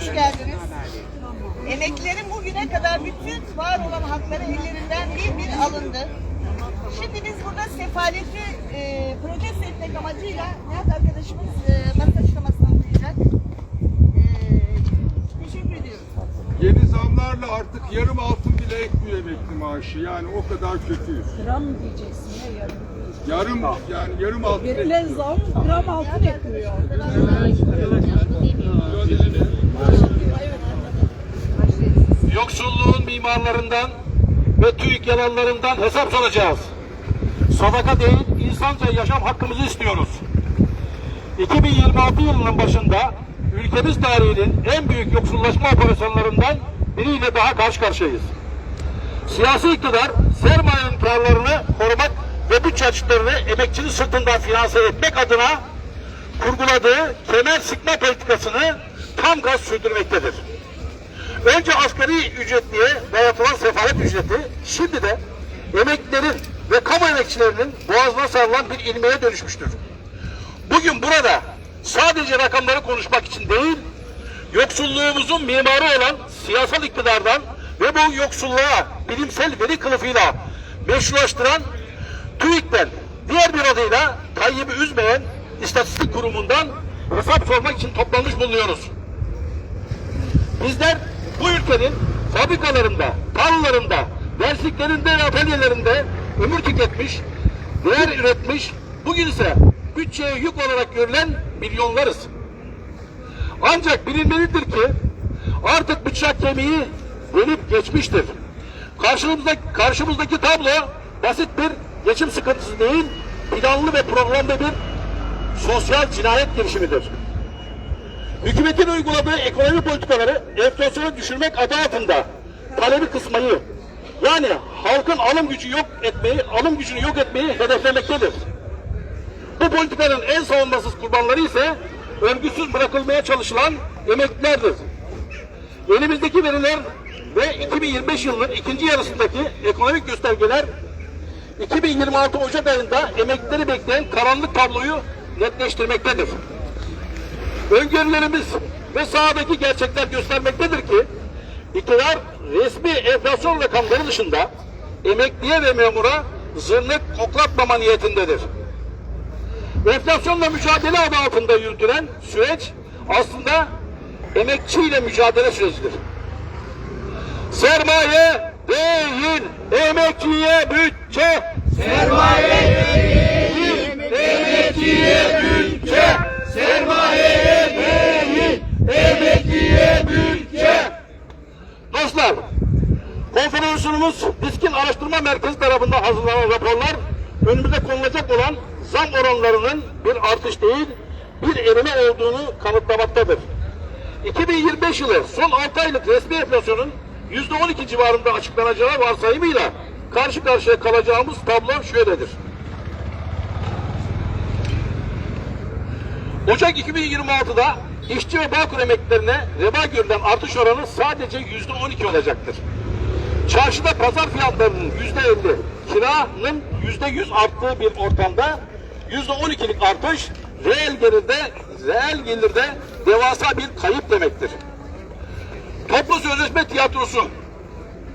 hoş geldiniz. Emeklilerin bugüne kadar bütün var olan hakları ellerinden bir bir alındı. Şimdi biz burada sefaleti e, protesto etmek amacıyla Nihat arkadaşımız e, basın açıklamasını okuyacak. E, teşekkür ediyoruz. Yeni zamlarla artık yarım altın bile etmiyor emekli maaşı. Yani o kadar kötüyüz. Gram diyeceksin ya yarım. Yarım yani yarım altın Verilen zam gram altın etmiyor. Yoksulluğun mimarlarından ve TÜİK yalanlarından hesap soracağız. Sadaka değil, insanca yaşam hakkımızı istiyoruz. 2026 yılının başında ülkemiz tarihinin en büyük yoksullaşma operasyonlarından biriyle daha karşı karşıyayız. Siyasi iktidar sermayenin karlarını korumak ve bütçe açıklarını emekçinin sırtından finanse etmek adına kurguladığı kemer sıkma politikasını tam gaz sürdürmektedir. Önce asgari ücretliye dayatılan sefalet ücreti, şimdi de emeklilerin ve kamu emekçilerinin boğazına sarılan bir ilmeğe dönüşmüştür. Bugün burada sadece rakamları konuşmak için değil, yoksulluğumuzun mimarı olan siyasal iktidardan ve bu yoksulluğa bilimsel veri kılıfıyla meşrulaştıran TÜİK'ten, diğer bir adıyla Tayyip'i üzmeyen istatistik kurumundan hesap sormak için toplanmış bulunuyoruz. Bizler bu ülkenin fabrikalarında, tarlalarında, dersliklerinde ve atölyelerinde ömür tüketmiş, değer üretmiş, bugün ise bütçeye yük olarak görülen milyonlarız. Ancak bilinmelidir ki artık bıçak kemiği delip geçmiştir. Karşımızdaki, karşımızdaki tablo basit bir geçim sıkıntısı değil, planlı ve programlı bir sosyal cinayet girişimidir. Hükümetin uyguladığı ekonomi politikaları enflasyonu düşürmek adı altında talebi kısmayı yani halkın alım gücü yok etmeyi, alım gücünü yok etmeyi hedeflemektedir. Bu politikanın en savunmasız kurbanları ise örgüsüz bırakılmaya çalışılan emeklilerdir. Elimizdeki veriler ve 2025 yılının ikinci yarısındaki ekonomik göstergeler 2026 Ocak ayında emeklileri bekleyen karanlık tabloyu netleştirmektedir. Öngörülerimiz ve sahadaki gerçekler göstermektedir ki iktidar resmi enflasyon rakamları dışında emekliye ve memura zırnık koklatmama niyetindedir. Enflasyonla mücadele adı altında yürütülen süreç aslında emekçiyle mücadele sürecidir. Sermaye değil, emekçiye bütçe. Sermaye değil, emekçiye bütçe. Sermayeye değil, emekliye bütçe. Dostlar, konferansımız Diskin Araştırma Merkezi tarafından hazırlanan raporlar önümüze konulacak olan zam oranlarının bir artış değil, bir erime olduğunu kanıtlamaktadır. 2025 yılı son 6 aylık resmi enflasyonun %12 civarında açıklanacağı varsayımıyla karşı karşıya kalacağımız tablo şöyledir. Ocak 2026'da işçi ve bağkur emeklilerine reba görülen artış oranı sadece yüzde 12 olacaktır. Çarşıda pazar fiyatlarının yüzde 50, kiranın yüzde 100 arttığı bir ortamda yüzde 12'lik artış reel gelirde, reel gelirde devasa bir kayıp demektir. Toplu sözleşme tiyatrosu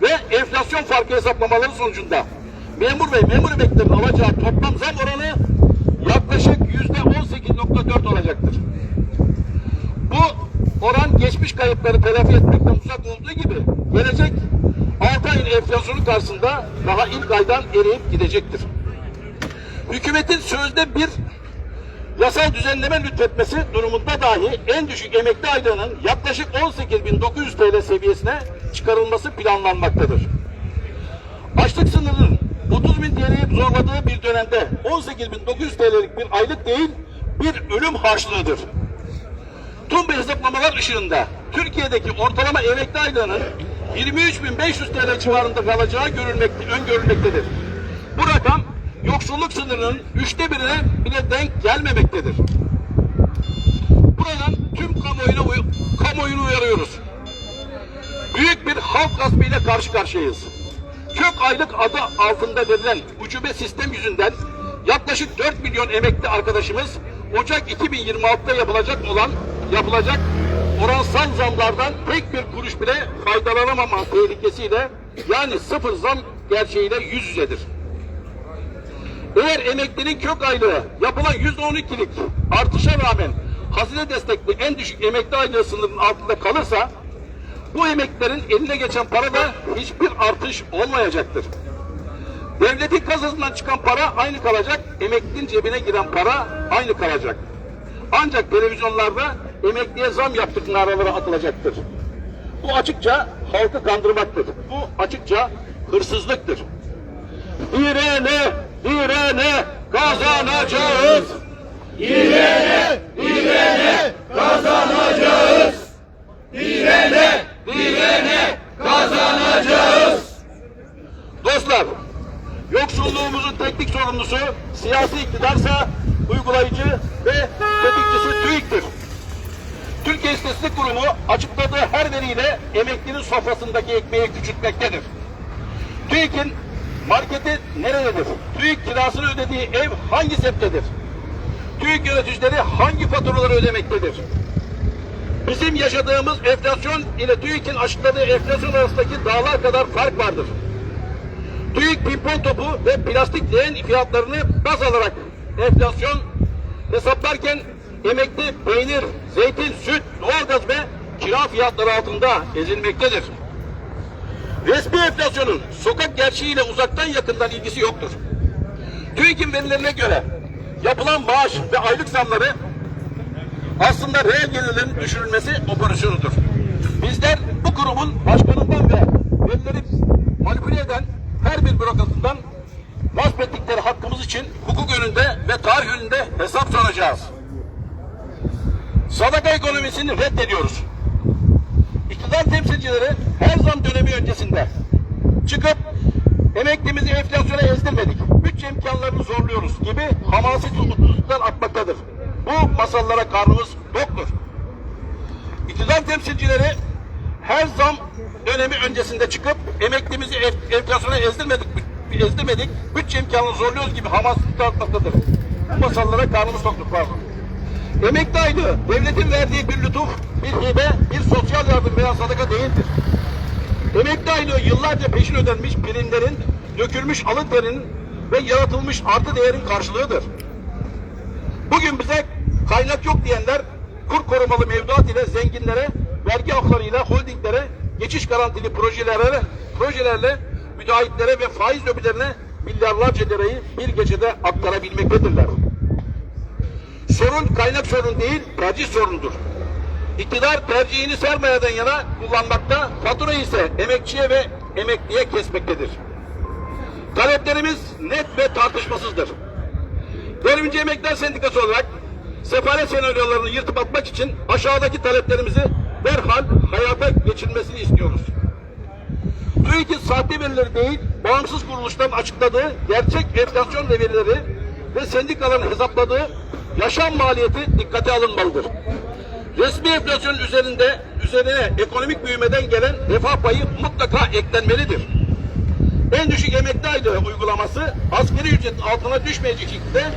ve enflasyon farkı hesaplamaları sonucunda memur ve memur emeklilerinin alacağı toplam zam oranı yaklaşık yüzde 18.4 olacaktır. Bu oran geçmiş kayıpları telafi etmekten uzak olduğu gibi gelecek 6 ayın enflasyonu karşısında daha ilk aydan eriyip gidecektir. Hükümetin sözde bir yasal düzenleme lütfetmesi durumunda dahi en düşük emekli aylığının yaklaşık 18.900 TL seviyesine çıkarılması planlanmaktadır. Açlık sınırının 30 bin TL'yi zorladığı bir dönemde 18.900 TL'lik bir aylık değil, bir ölüm harçlığıdır. Tüm hesaplamalar ışığında Türkiye'deki ortalama emekli aylığının 23.500 TL civarında kalacağı görülmekte, öngörülmektedir. Bu rakam yoksulluk sınırının üçte birine bile denk gelmemektedir. Buradan tüm kamuoyuna, kamuoyunu uyarıyoruz. Büyük bir halk gaspıyla karşı karşıyayız. Kök aylık adı altında verilen ucube sistem yüzünden yaklaşık 4 milyon emekli arkadaşımız Ocak 2026'da yapılacak olan yapılacak oransal zamlardan tek bir kuruş bile faydalanamama tehlikesiyle yani sıfır zam gerçeğiyle yüz yüzedir. Eğer emeklinin kök aylığı yapılan yüzde on ikilik artışa rağmen hazine destekli en düşük emekli aylığı sınırının altında kalırsa bu emeklilerin eline geçen parada hiçbir artış olmayacaktır. Devletin kasasından çıkan para aynı kalacak, emeklinin cebine giren para aynı kalacak. Ancak televizyonlarda emekliye zam yaptık naraları atılacaktır. Bu açıkça halkı kandırmaktır. Bu açıkça hırsızlıktır. Direne, direne kazanacağız. Direne, direne kazanacağız. Direne, direne kazanacağız. Dostlar, yoksulluğumuzun teknik sorumlusu siyasi iktidarsa uygulayıcı ve. İstatistik Kurumu açıkladığı her veriyle emeklinin sofrasındaki ekmeği küçültmektedir. TÜİK'in marketi nerededir? TÜİK kirasını ödediği ev hangi semttedir? TÜİK yöneticileri hangi faturaları ödemektedir? Bizim yaşadığımız enflasyon ile TÜİK'in açıkladığı enflasyon arasındaki dağlar kadar fark vardır. TÜİK pimpon topu ve plastik leğen fiyatlarını baz alarak enflasyon hesaplarken emekli peynir, zeytin, süt, doğalgaz ve kira fiyatları altında ezilmektedir. Resmi enflasyonun sokak gerçeğiyle uzaktan yakından ilgisi yoktur. TÜİK'in verilerine göre yapılan maaş ve aylık zamları aslında reel gelirlerin düşürülmesi operasyonudur. Bizler bu kurumun başkanından ve verileri manipüle eden her bir bürokratından gasp hakkımız için hukuk önünde ve tarih önünde hesap soracağız. Sadaka ekonomisini reddediyoruz. İktidar temsilcileri her zam dönemi öncesinde çıkıp emeklimizi enflasyona ezdirmedik, bütçe imkanlarını zorluyoruz gibi hamasetli umutsuzluklar atmaktadır. Bu masallara karnımız toktur. İktidar temsilcileri her zam dönemi öncesinde çıkıp emeklimizi enf- enflasyona ezdirmedik, ezdirmedik, bütçe imkanını zorluyoruz gibi hamasetli atmaktadır. Bu masallara karnımız toktur pardon. Emekli aylığı devletin verdiği bir lütuf, bir hibe, bir sosyal yardım veya sadaka değildir. Emekli aylığı yıllarca peşin ödenmiş primlerin, dökülmüş alın terinin ve yaratılmış artı değerin karşılığıdır. Bugün bize kaynak yok diyenler kur korumalı mevduat ile zenginlere, vergi haklarıyla holdinglere, geçiş garantili projelere, projelerle müteahhitlere ve faiz lobilerine milyarlarca lirayı bir gecede aktarabilmektedirler. Sorun kaynak sorun değil, tercih sorundur. İktidar tercihini sermayeden yana kullanmakta, fatura ise emekçiye ve emekliye kesmektedir. Taleplerimiz net ve tartışmasızdır. Devrimci Emekler Sendikası olarak sefalet senaryolarını yırtıp atmak için aşağıdaki taleplerimizi derhal hayata geçirmesini istiyoruz. TÜİK'in sahte verileri değil, bağımsız kuruluşların açıkladığı gerçek enflasyon verileri ve sendikaların hesapladığı yaşam maliyeti dikkate alınmalıdır. Resmi enflasyonun üzerinde üzerine ekonomik büyümeden gelen refah payı mutlaka eklenmelidir. En düşük emekli aylığı uygulaması asgari ücret altına düşmeyecek şekilde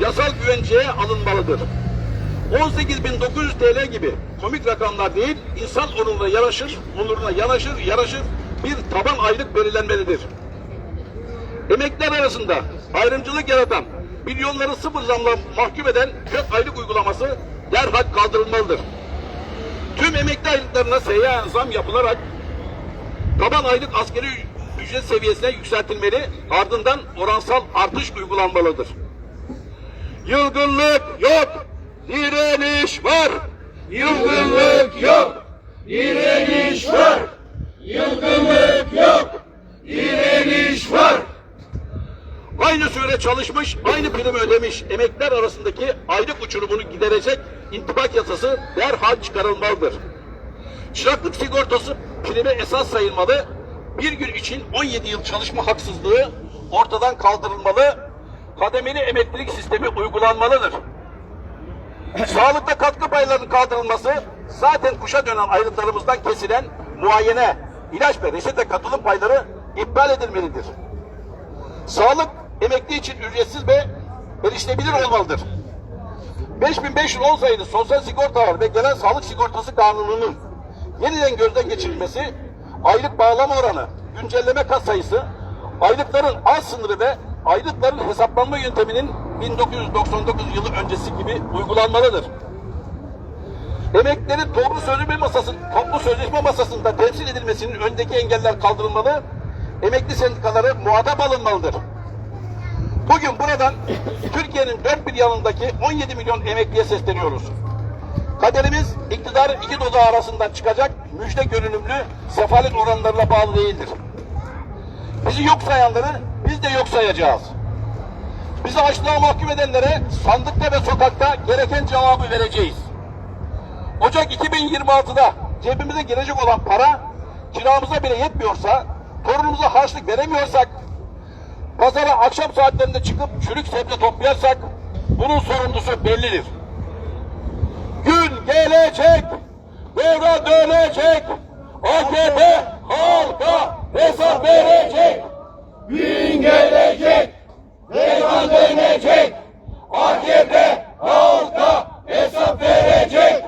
yasal güvenceye alınmalıdır. 18.900 TL gibi komik rakamlar değil, insan onuruna yaraşır, onuruna yanaşır, yaraşır bir taban aylık belirlenmelidir. Emekliler arasında ayrımcılık yaratan, milyonları sıfır zamla mahkum eden kök aylık uygulaması derhal kaldırılmalıdır. Tüm emekli aylıklarına seyyanen zam yapılarak taban aylık askeri ücret seviyesine yükseltilmeli, ardından oransal artış uygulanmalıdır. Yılgınlık yok, direniş var. Yılgınlık yok, direniş var. Yılgınlık yok, direniş var. Aynı süre çalışmış, aynı primi ödemiş emekler arasındaki aylık uçurumunu giderecek intibak yasası derhal çıkarılmalıdır. Çıraklık sigortası primi esas sayılmalı, bir gün için 17 yıl çalışma haksızlığı ortadan kaldırılmalı, kademeli emeklilik sistemi uygulanmalıdır. Sağlıkta katkı paylarının kaldırılması, zaten kuşa dönen ayrıntılarımızdan kesilen muayene, ilaç ve reçete katılım payları iptal edilmelidir. Sağlık emekli için ücretsiz ve erişilebilir olmalıdır. 5510 sayılı Sosyal Sigortalar ve Genel Sağlık Sigortası Kanunu'nun yeniden gözden geçirilmesi, aylık bağlama oranı, güncelleme kat sayısı, aylıkların az sınırı ve aylıkların hesaplanma yönteminin 1999 yılı öncesi gibi uygulanmalıdır. Emeklilerin toplu sözleşme masası, toplu sözleşme masasında temsil edilmesinin önündeki engeller kaldırılmalı, emekli sendikaları muhatap alınmalıdır. Bugün buradan Türkiye'nin dört bir yanındaki 17 milyon emekliye sesleniyoruz. Kaderimiz iktidar iki doda arasından çıkacak müjde görünümlü sefalet oranlarına bağlı değildir. Bizi yok sayanları biz de yok sayacağız. Bizi açlığa mahkum edenlere sandıkta ve sokakta gereken cevabı vereceğiz. Ocak 2026'da cebimize girecek olan para kiramıza bile yetmiyorsa, torunumuza harçlık veremiyorsak, pazara akşam saatlerinde çıkıp çürük sebze toplayarsak bunun sorumlusu bellidir. Gün gelecek, devran dönecek, AKP halka hesap verecek. Gün gelecek, devran dönecek, AKP halka hesap verecek.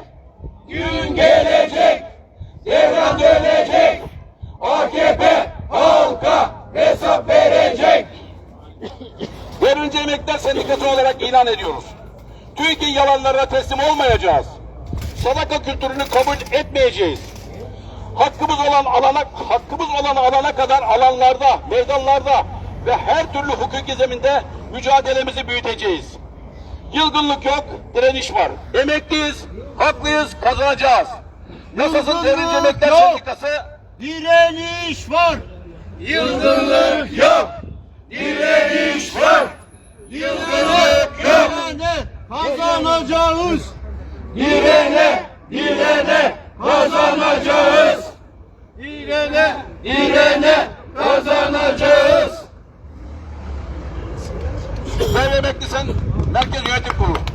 Gün gelecek, devran dönecek, AKP halka hesap verecek. Emekliler Sendikası olarak ilan ediyoruz. TÜİK'in yalanlarına teslim olmayacağız. Sadaka kültürünü kabul etmeyeceğiz. Hakkımız olan alana, hakkımız olan alana kadar alanlarda, meydanlarda ve her türlü hukuki zeminde mücadelemizi büyüteceğiz. Yılgınlık yok, direniş var. Emekliyiz, haklıyız, kazanacağız. Nasılsın Derince Emekliler yok. Sendikası? Direniş var. Yıldırlık yok. Direniş var. Yıldırlık yok. Kazanacağız. Direne, direne kazanacağız. Direne, direne kazanacağız. Ben emeklisin, Merkez Yönetim Kurulu.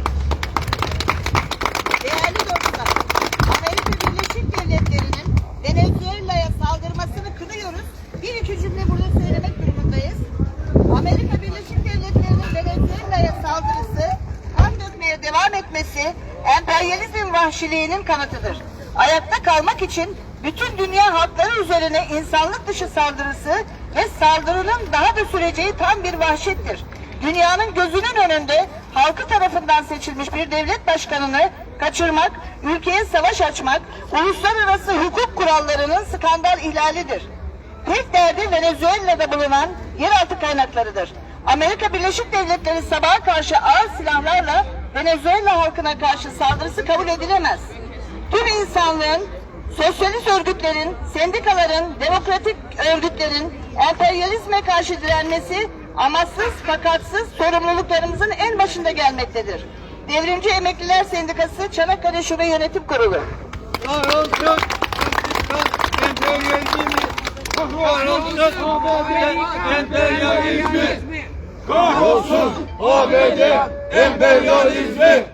Vahşiliğinin kanıtıdır. Ayakta kalmak için bütün dünya halkları üzerine insanlık dışı saldırısı ve saldırının daha da süreceği tam bir vahşettir. Dünyanın gözünün önünde halkı tarafından seçilmiş bir devlet başkanını kaçırmak, ülkeye savaş açmak, uluslararası hukuk kurallarının skandal ihlalidir. Tek derdi Venezuela'da bulunan yeraltı kaynaklarıdır. Amerika Birleşik Devletleri sabaha karşı ağır silahlarla Venezuela halkına karşı saldırısı kabul edilemez. Tüm insanlığın, sosyalist örgütlerin, sendikaların, demokratik örgütlerin emperyalizme karşı direnmesi amaçsız fakatsız sorumluluklarımızın en başında gelmektedir. Devrimci Emekliler Sendikası Çanakkale Şube Yönetim Kurulu. Emperyalizmi. Emperyalizmi. Kahrolsun. ABD emperyalizmi.